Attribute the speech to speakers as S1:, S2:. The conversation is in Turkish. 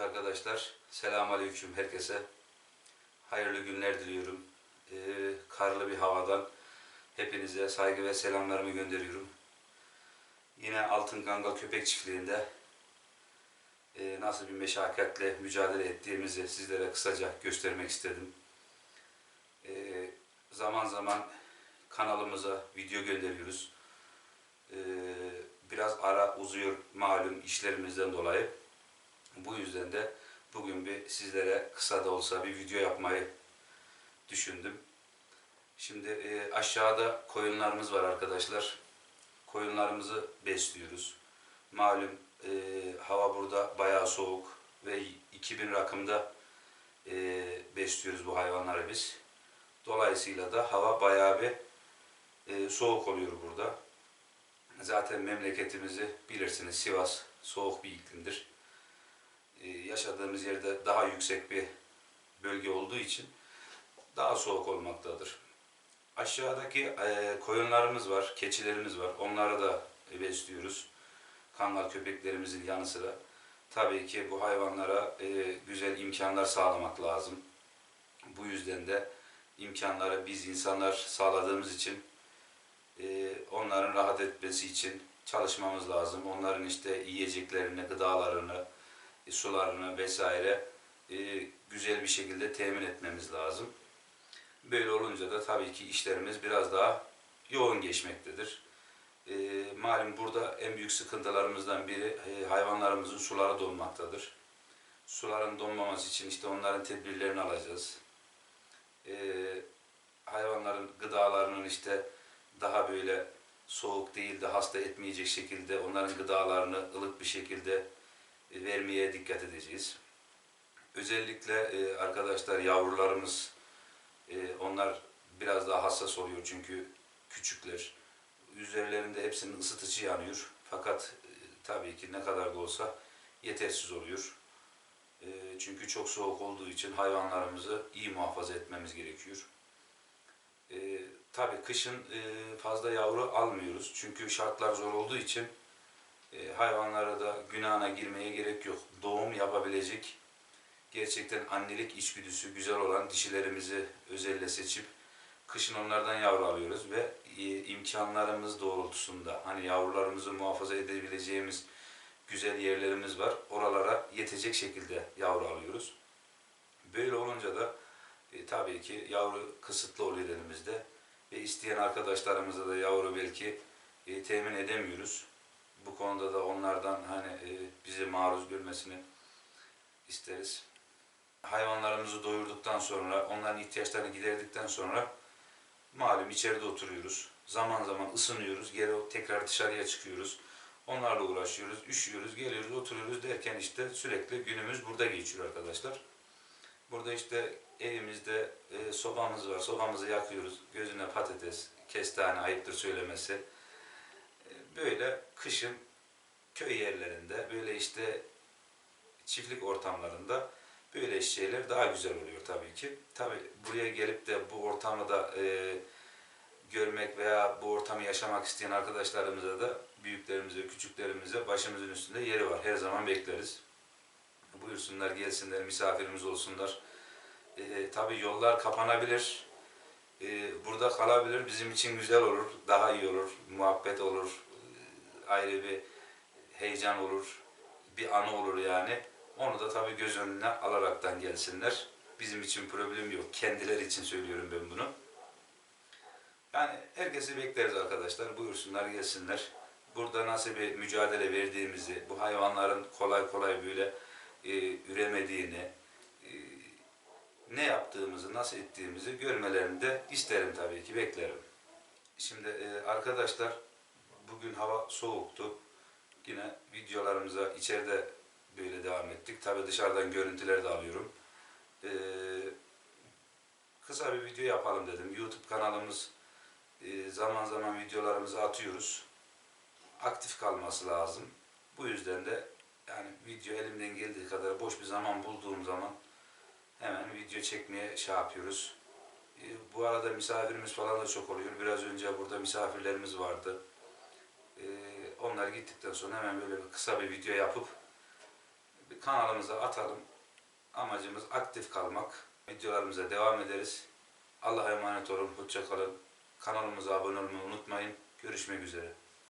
S1: Arkadaşlar, selamünaleyküm herkese. Hayırlı günler diliyorum. Ee, karlı bir havadan hepinize saygı ve selamlarımı gönderiyorum. Yine Altın Kangal Köpek Çiftliği'nde e, nasıl bir meşakkatle mücadele ettiğimizi sizlere kısaca göstermek istedim. Ee, zaman zaman kanalımıza video gönderiyoruz. Ee, biraz ara uzuyor malum işlerimizden dolayı. Bu yüzden de bugün bir sizlere kısa da olsa bir video yapmayı düşündüm. Şimdi e, aşağıda koyunlarımız var arkadaşlar. Koyunlarımızı besliyoruz. Malum e, hava burada bayağı soğuk ve 2000 rakımda e, besliyoruz bu hayvanları biz. Dolayısıyla da hava bayağı bir e, soğuk oluyor burada. Zaten memleketimizi bilirsiniz Sivas soğuk bir iklimdir. Ee, yaşadığımız yerde daha yüksek bir bölge olduğu için daha soğuk olmaktadır. Aşağıdaki e, koyunlarımız var, keçilerimiz var. Onları da besliyoruz. Kangal köpeklerimizin yanı sıra. Tabii ki bu hayvanlara e, güzel imkanlar sağlamak lazım. Bu yüzden de imkanları biz insanlar sağladığımız için e, onların rahat etmesi için çalışmamız lazım. Onların işte yiyeceklerini, gıdalarını, e, sularını vesaire e, güzel bir şekilde temin etmemiz lazım. Böyle olunca da tabii ki işlerimiz biraz daha yoğun geçmektedir. E, malum burada en büyük sıkıntılarımızdan biri e, hayvanlarımızın suları donmaktadır. Suların donmaması için işte onların tedbirlerini alacağız. Hayvanların gıdalarının işte daha böyle soğuk değil de hasta etmeyecek şekilde onların gıdalarını ılık bir şekilde vermeye dikkat edeceğiz. Özellikle e, arkadaşlar yavrularımız e, onlar biraz daha hassas oluyor çünkü küçükler. Üzerlerinde hepsinin ısıtıcı yanıyor. Fakat e, tabii ki ne kadar da olsa yetersiz oluyor. Çünkü çok soğuk olduğu için hayvanlarımızı iyi muhafaza etmemiz gerekiyor. Tabii kışın fazla yavru almıyoruz. Çünkü şartlar zor olduğu için e, hayvanlara da günahına girmeye gerek yok. Doğum yapabilecek gerçekten annelik içgüdüsü güzel olan dişilerimizi özelle seçip kışın onlardan yavru alıyoruz ve e, imkanlarımız doğrultusunda hani yavrularımızı muhafaza edebileceğimiz güzel yerlerimiz var. Oralara yetecek şekilde yavru alıyoruz. Böyle olunca da e, tabii ki yavru kısıtlı oluyor elimizde ve isteyen arkadaşlarımıza da yavru belki e, temin edemiyoruz. Bu konuda da onlardan hani e, bizi maruz görmesini isteriz. Hayvanlarımızı doyurduktan sonra, onların ihtiyaçlarını giderdikten sonra malum içeride oturuyoruz. Zaman zaman ısınıyoruz, geri tekrar dışarıya çıkıyoruz. Onlarla uğraşıyoruz, üşüyoruz, geliyoruz, oturuyoruz derken işte sürekli günümüz burada geçiyor arkadaşlar. Burada işte evimizde e, sobamız var, sobamızı yakıyoruz. Gözüne patates, kestane ayıptır söylemesi. Böyle kışın köy yerlerinde, böyle işte çiftlik ortamlarında böyle şeyler daha güzel oluyor tabii ki. Tabii buraya gelip de bu ortamı da e, görmek veya bu ortamı yaşamak isteyen arkadaşlarımıza da büyüklerimize, küçüklerimize başımızın üstünde yeri var. Her zaman bekleriz. Buyursunlar, gelsinler, misafirimiz olsunlar. E, tabii yollar kapanabilir. E, burada kalabilir. Bizim için güzel olur, daha iyi olur, muhabbet olur, ayrı bir heyecan olur, bir anı olur yani. Onu da tabii göz önüne alaraktan gelsinler. Bizim için problem yok. Kendileri için söylüyorum ben bunu. Yani herkesi bekleriz arkadaşlar. Buyursunlar gelsinler. Burada nasıl bir mücadele verdiğimizi, bu hayvanların kolay kolay böyle e, üremediğini, e, ne yaptığımızı, nasıl ettiğimizi görmelerini de isterim tabii ki, beklerim. Şimdi e, arkadaşlar bugün hava soğuktu. Yine videolarımıza içeride böyle devam ettik. Tabii dışarıdan görüntüler de alıyorum. E, kısa bir video yapalım dedim. YouTube kanalımız e, zaman zaman videolarımızı atıyoruz. Aktif kalması lazım. Bu yüzden de yani video elimden geldiği kadar boş bir zaman bulduğum zaman hemen video çekmeye şey yapıyoruz. E, bu arada misafirimiz falan da çok oluyor. Biraz önce burada misafirlerimiz vardı. Onlar gittikten sonra hemen böyle bir kısa bir video yapıp bir kanalımıza atalım. Amacımız aktif kalmak. Videolarımıza devam ederiz. Allah'a emanet olun. Hoşça kalın. Kanalımıza abone olmayı unutmayın. Görüşmek üzere.